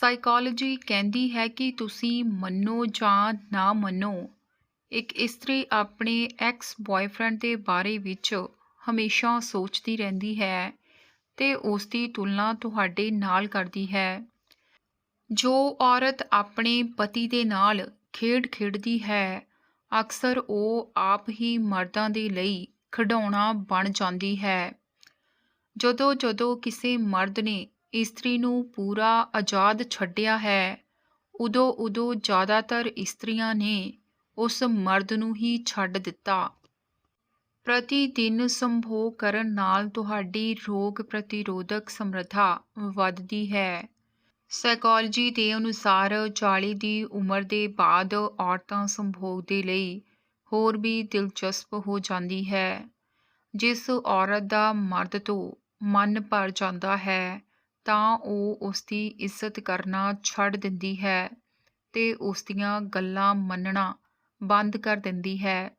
Psychology ਕਹਿੰਦੀ ਹੈ ਕਿ ਤੁਸੀਂ ਮੰਨੋ ਜਾਂ ਨਾ ਮੰਨੋ। ਇੱਕ ਇਸਤਰੀ ਆਪਣੇ ਐਕਸ ਬॉयਫ੍ਰੈਂਡ ਦੇ ਬਾਰੇ ਵਿੱਚ ਹਮੇਸ਼ਾ ਸੋਚਦੀ ਰਹਿੰਦੀ ਹੈ ਤੇ ਉਸ ਦੀ ਤੁਲਨਾ ਤੁਹਾਡੇ ਨਾਲ ਕਰਦੀ ਹੈ। ਜੋ ਔਰਤ ਆਪਣੇ ਪਤੀ ਦੇ ਨਾਲ ਖੇਡ ਖੇਡਦੀ ਹੈ, ਅਕਸਰ ਉਹ ਆਪ ਹੀ ਮਰਦਾਂ ਦੇ ਲਈ ਖਿਡੌਣਾ ਬਣ ਜਾਂਦੀ ਹੈ। ਜਦੋਂ ਜਦੋਂ ਕਿਸੇ ਮਰਦ ਨੇ ਇਸਤਰੀ ਨੂੰ ਪੂਰਾ ਆਜ਼ਾਦ ਛੱਡਿਆ ਹੈ। ਉਦੋਂ ਉਦੋਂ ਜ਼ਿਆਦਾਤਰ ਇਸਤਰੀਆਂ ਨੇ ਉਸ ਮਰਦ ਨੂੰ ਹੀ ਛੱਡ ਦਿੱਤਾ। ਪ੍ਰਤੀ ਦਿਨ ਸੰਭੋਗ ਕਰਨ ਨਾਲ ਤੁਹਾਡੀ ਰੋਗ ਪ੍ਰਤੀਰੋਧਕ ਸਮਰੱਥਾ ਵੱਧਦੀ ਹੈ। ਸਾਈਕੋਲੋਜੀ ਦੇ ਅਨੁਸਾਰ 40 ਦੀ ਉਮਰ ਦੇ ਬਾਅਦ ਔਰਤਾਂ ਸੰਭੋਗ ਦੇ ਲਈ ਹੋਰ ਵੀ ਦਿਲਚਸਪ ਹੋ ਜਾਂਦੀ ਹੈ, ਜਿਸ ਔਰਤ ਦਾ ਮਰਦ ਤੋਂ ਮਨ ਭਰ ਜਾਂਦਾ ਹੈ। ਤਾਂ ਉਹ ਉਸ ਦੀ ਇੱਜ਼ਤ ਕਰਨਾ ਛੱਡ ਦਿੰਦੀ ਹੈ ਤੇ ਉਸ ਦੀਆਂ ਗੱਲਾਂ ਮੰਨਣਾ ਬੰਦ ਕਰ ਦਿੰਦੀ ਹੈ।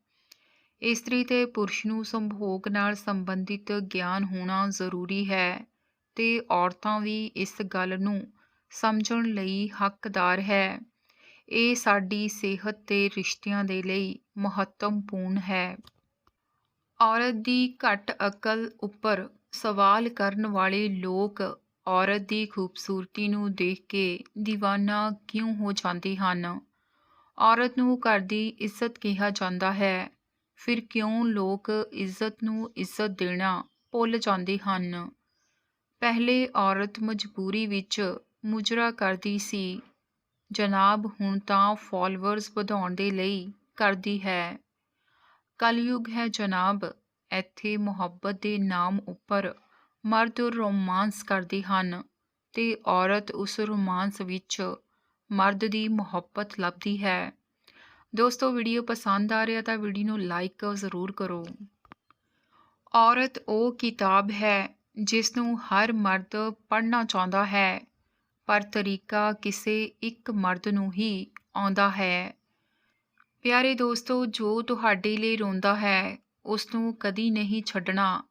ਇਸਤਰੀ ਤੇ ਪੁਰਸ਼ ਨੂੰ ਸੰਭੋਗ ਨਾਲ ਸੰਬੰਧਿਤ ਗਿਆਨ ਹੋਣਾ ਜ਼ਰੂਰੀ ਹੈ ਤੇ ਔਰਤਾਂ ਵੀ ਇਸ ਗੱਲ ਨੂੰ ਸਮਝਣ ਲਈ ਹੱਕਦਾਰ ਹੈ। ਇਹ ਸਾਡੀ ਸਿਹਤ ਤੇ ਰਿਸ਼ਤਿਆਂ ਦੇ ਲਈ ਮਹੱਤਵਪੂਰਨ ਹੈ। ਔਰਤ ਦੀ ਘੱਟ ਅਕਲ ਉੱਪਰ ਸਵਾਲ ਕਰਨ ਵਾਲੇ ਲੋਕ ਔਰਤ ਦੀ ਖੂਬਸੂਰਤੀ ਨੂੰ ਦੇਖ ਕੇ دیਵਾਨਾ ਕਿਉਂ ਹੋ ਜਾਂਦੇ ਹਨ? ਔਰਤ ਨੂੰ ਘਰ ਦੀ ਇੱਜ਼ਤ ਕਿਹਾ ਜਾਂਦਾ ਹੈ। ਫਿਰ ਕਿਉਂ ਲੋਕ ਇੱਜ਼ਤ ਨੂੰ ਇੱਜ਼ਤ ਦੇਣਾ ਭੁੱਲ ਜਾਂਦੇ ਹਨ? ਪਹਿਲੇ ਔਰਤ ਮਜਬੂਰੀ ਵਿੱਚ ਮੁਜਰਾ ਕਰਦੀ ਸੀ। ਜਨਾਬ ਹੁਣ ਤਾਂ ਫਾਲੋਅਰਸ ਵਧਾਉਣ ਦੇ ਲਈ ਕਰਦੀ ਹੈ। ਕਲਯੁਗ ਹੈ ਜਨਾਬ। ਇੱਥੇ ਮੁਹੱਬਤ ਦੇ ਨਾਮ ਉੱਪਰ ਮਰਦ ਰੋਮਾਂਸ ਕਰਦੇ ਹਨ ਤੇ ਔਰਤ ਉਸ ਰੋਮਾਂਸ ਵਿੱਚ ਮਰਦ ਦੀ ਮੁਹੱਬਤ ਲੱਭਦੀ ਹੈ। ਦੋਸਤੋ ਵੀਡੀਓ ਪਸੰਦ ਆ ਰਿਹਾ ਤਾਂ ਵੀਡੀਓ ਨੂੰ ਲਾਈਕ ਜ਼ਰੂਰ ਕਰੋ। ਔਰਤ ਉਹ ਕਿਤਾਬ ਹੈ ਜਿਸ ਨੂੰ ਹਰ ਮਰਦ ਪੜ੍ਹਨਾ ਚਾਹੁੰਦਾ ਹੈ, ਪਰ ਤਰੀਕਾ ਕਿਸੇ ਇੱਕ ਮਰਦ ਨੂੰ ਹੀ ਆਉਂਦਾ ਹੈ। ਪਿਆਰੇ ਦੋਸਤੋ, ਜੋ ਤੁਹਾਡੇ ਲਈ ਰੋਂਦਾ ਹੈ, ਉਸ ਨੂੰ ਕਦੀ ਨਹੀਂ ਛੱਡਣਾ।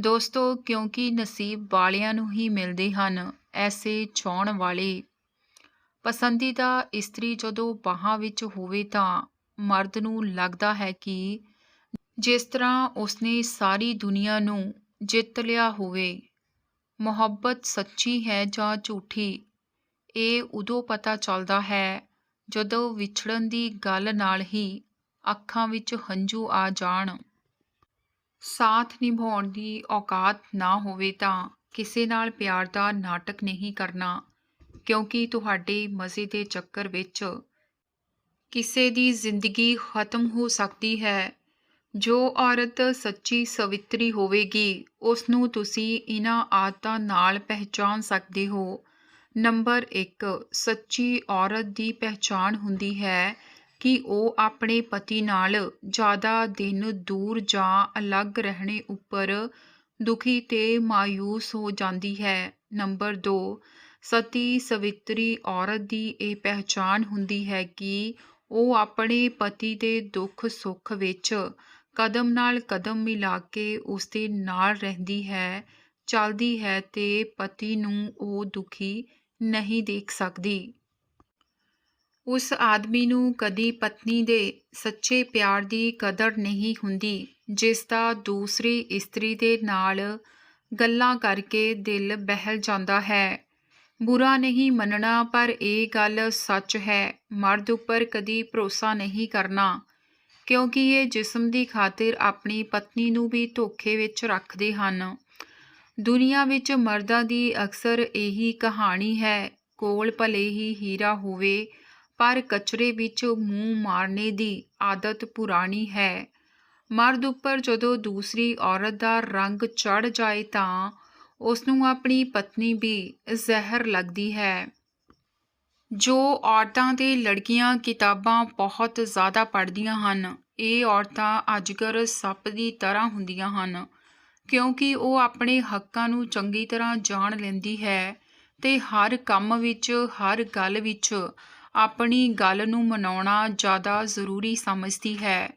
ਦੋਸਤੋ, ਕਿਉਂਕਿ ਨਸੀਬ ਵਾਲਿਆਂ ਨੂੰ ਹੀ ਮਿਲਦੇ ਹਨ ਐਸੇ ਚਾਹਣ ਵਾਲੇ। ਪਸੰਦੀਦਾ ਇਸਤਰੀ ਜਦੋਂ ਬਾਹਾਂ ਵਿੱਚ ਹੋਵੇ ਤਾਂ ਮਰਦ ਨੂੰ ਲੱਗਦਾ ਹੈ ਕਿ ਜਿਸ ਤਰ੍ਹਾਂ ਉਸਨੇ ਸਾਰੀ ਦੁਨੀਆ ਨੂੰ ਜਿੱਤ ਲਿਆ ਹੋਵੇ। ਮੁਹੱਬਤ ਸੱਚੀ ਹੈ ਜਾਂ ਝੂਠੀ? ਇਹ ਉਦੋਂ ਪਤਾ ਚੱਲਦਾ ਹੈ ਜਦੋਂ ਵਿਛੜਨ ਦੀ ਗੱਲ ਨਾਲ ਹੀ ਅੱਖਾਂ ਵਿੱਚ ਹੰਝੂ ਆ ਜਾਣ। ਸਾਥ ਨਿਭਾਉਣ ਦੀ ਔਕਾਤ ਨਾ ਹੋਵੇ ਤਾਂ ਕਿਸੇ ਨਾਲ ਪਿਆਰ ਦਾ ਨਾਟਕ ਨਹੀਂ ਕਰਨਾ, ਕਿਉਂਕਿ ਤੁਹਾਡੇ ਮਜ਼ੇ ਦੇ ਚੱਕਰ ਵਿੱਚ ਕਿਸੇ ਦੀ ਜ਼ਿੰਦਗੀ ਖਤਮ ਹੋ ਸਕਦੀ ਹੈ। ਜੋ ਔਰਤ ਸੱਚੀ ਸਵਿਤਰੀ ਹੋਵੇਗੀ ਉਸ ਨੂੰ ਤੁਸੀਂ ਇਹਨਾਂ ਆਦਤਾਂ ਨਾਲ ਪਹਿਚਾਨ ਸਕਦੇ ਹੋ। ਨੰਬਰ 1 ਸੱਚੀ ਔਰਤ ਦੀ ਪਹਿਚਾਨ ਹੁੰਦੀ ਹੈ। ਕਿ ਉਹ ਆਪਣੇ ਪਤੀ ਨਾਲ ਜ਼ਿਆਦਾ ਦਿਨ ਦੂਰ ਜਾਂ ਅਲੱਗ ਰਹਿਣੇ ਉੱਪਰ ਦੁਖੀ ਤੇ ਮਾਯੂਸ ਹੋ ਜਾਂਦੀ ਹੈ। ਨੰਬਰ 2 ਸਤੀ ਸਵਿਤਰੀ ਔਰਤ ਦੀ ਇਹ ਪਹਿਚਾਨ ਹੁੰਦੀ ਹੈ ਕਿ ਉਹ ਆਪਣੇ ਪਤੀ ਦੇ ਦੁੱਖ ਸੁੱਖ ਵਿੱਚ ਕਦਮ ਨਾਲ ਕਦਮ ਮਿਲਾ ਕੇ ਉਸ ਦੇ ਨਾਲ ਰਹਿੰਦੀ ਹੈ, ਚੱਲਦੀ ਹੈ ਤੇ ਪਤੀ ਨੂੰ ਉਹ ਦੁਖੀ ਨਹੀਂ ਦੇਖ ਸਕਦੀ। ਉਸ ਆਦਮੀ ਨੂੰ ਕਦੀ ਪਤਨੀ ਦੇ ਸੱਚੇ ਪਿਆਰ ਦੀ ਕਦਰ ਨਹੀਂ ਹੁੰਦੀ, ਜਿਸ ਦਾ ਦੂਸਰੀ ਇਸਤਰੀ ਦੇ ਨਾਲ ਗੱਲਾਂ ਕਰਕੇ ਦਿਲ ਬਹਿਲ ਜਾਂਦਾ ਹੈ। ਬੁਰਾ ਨਹੀਂ ਮੰਨਣਾ, ਪਰ ਇਹ ਗੱਲ ਸੱਚ ਹੈ, ਮਰਦ ਉੱਪਰ ਕਦੀ ਭਰੋਸਾ ਨਹੀਂ ਕਰਨਾ, ਕਿਉਂਕਿ ਇਹ ਜਿਸਮ ਦੀ ਖਾਤਰ ਆਪਣੀ ਪਤਨੀ ਨੂੰ ਵੀ ਧੋਖੇ ਵਿੱਚ ਰੱਖਦੇ ਹਨ। ਦੁਨੀਆ ਵਿੱਚ ਮਰਦਾਂ ਦੀ ਅਕਸਰ ਇਹੀ ਕਹਾਣੀ ਹੈ, ਕੋਲ ਭਲੇ ਹੀ ਹੀਰਾ ਹੋਵੇ ਪਰ ਕਚਰੇ ਵਿੱਚ ਮੂੰਹ ਮਾਰਨੇ ਦੀ ਆਦਤ ਪੁਰਾਣੀ ਹੈ। ਮਰਦ ਉੱਪਰ ਜਦੋਂ ਦੂਸਰੀ ਔਰਤ ਦਾ ਰੰਗ ਚੜ ਜਾਏ ਤਾਂ ਉਸ ਨੂੰ ਆਪਣੀ ਪਤਨੀ ਵੀ ਜ਼ਹਿਰ ਲੱਗਦੀ ਹੈ। ਜੋ ਔਰਤਾਂ ਤੇ ਲੜਕੀਆਂ ਕਿਤਾਬਾਂ ਬਹੁਤ ਜ਼ਿਆਦਾ ਪੜ੍ਹਦੀਆਂ ਹਨ, ਇਹ ਔਰਤਾਂ ਅਜਗਰ ਸੱਪ ਦੀ ਤਰ੍ਹਾਂ ਹੁੰਦੀਆਂ ਹਨ, ਕਿਉਂਕਿ ਉਹ ਆਪਣੇ ਹੱਕਾਂ ਨੂੰ ਚੰਗੀ ਤਰ੍ਹਾਂ ਜਾਣ ਲੈਂਦੀ ਹੈ ਤੇ ਹਰ ਕੰਮ ਵਿੱਚ, ਹਰ ਗੱਲ ਵਿੱਚ ਆਪਣੀ ਗੱਲ ਨੂੰ ਮਨਾਉਣਾ ਜ਼ਿਆਦਾ ਜ਼ਰੂਰੀ ਸਮਝਦੀ ਹੈ।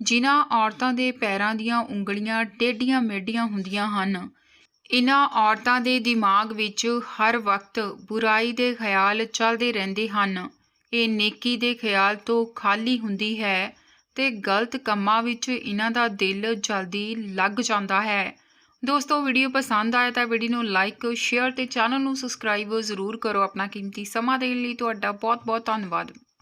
ਜਿਨ੍ਹਾਂ ਔਰਤਾਂ ਦੇ ਪੈਰਾਂ ਦੀਆਂ ਉਂਗਲੀਆਂ ਟੇਢੀਆਂ ਮੇਢੀਆਂ ਹੁੰਦੀਆਂ ਹਨ ਇਹਨਾਂ ਔਰਤਾਂ ਦੇ ਦਿਮਾਗ ਵਿੱਚ ਹਰ ਵਕਤ ਬੁਰਾਈ ਦੇ ਖਿਆਲ ਚੱਲਦੇ ਰਹਿੰਦੇ ਹਨ। ਇਹ ਨੇਕੀ ਦੇ ਖਿਆਲ ਤੋਂ ਖਾਲੀ ਹੁੰਦੀ ਹੈ ਤੇ ਗਲਤ ਕੰਮਾਂ ਵਿੱਚ ਇਹਨਾਂ ਦਾ ਦਿਲ ਜਲਦੀ ਲੱਗ ਜਾਂਦਾ ਹੈ। ਦੋਸਤੋ ਵੀਡੀਓ ਪਸੰਦ ਆਇਆ ਤਾਂ ਵੀਡੀਓ ਨੂੰ ਲਾਈਕ ਸ਼ੇਅਰ ਤੇ ਚੈਨਲ ਨੂੰ ਸਬਸਕ੍ਰਾਈਬ ਜ਼ਰੂਰ ਕਰੋ ਆਪਣਾ ਕੀਮਤੀ ਸਮਾਂ ਦੇਣ ਲਈ। ਤੁਹਾਡਾ ਬਹੁਤ ਬਹੁਤ ਧੰਨਵਾਦ।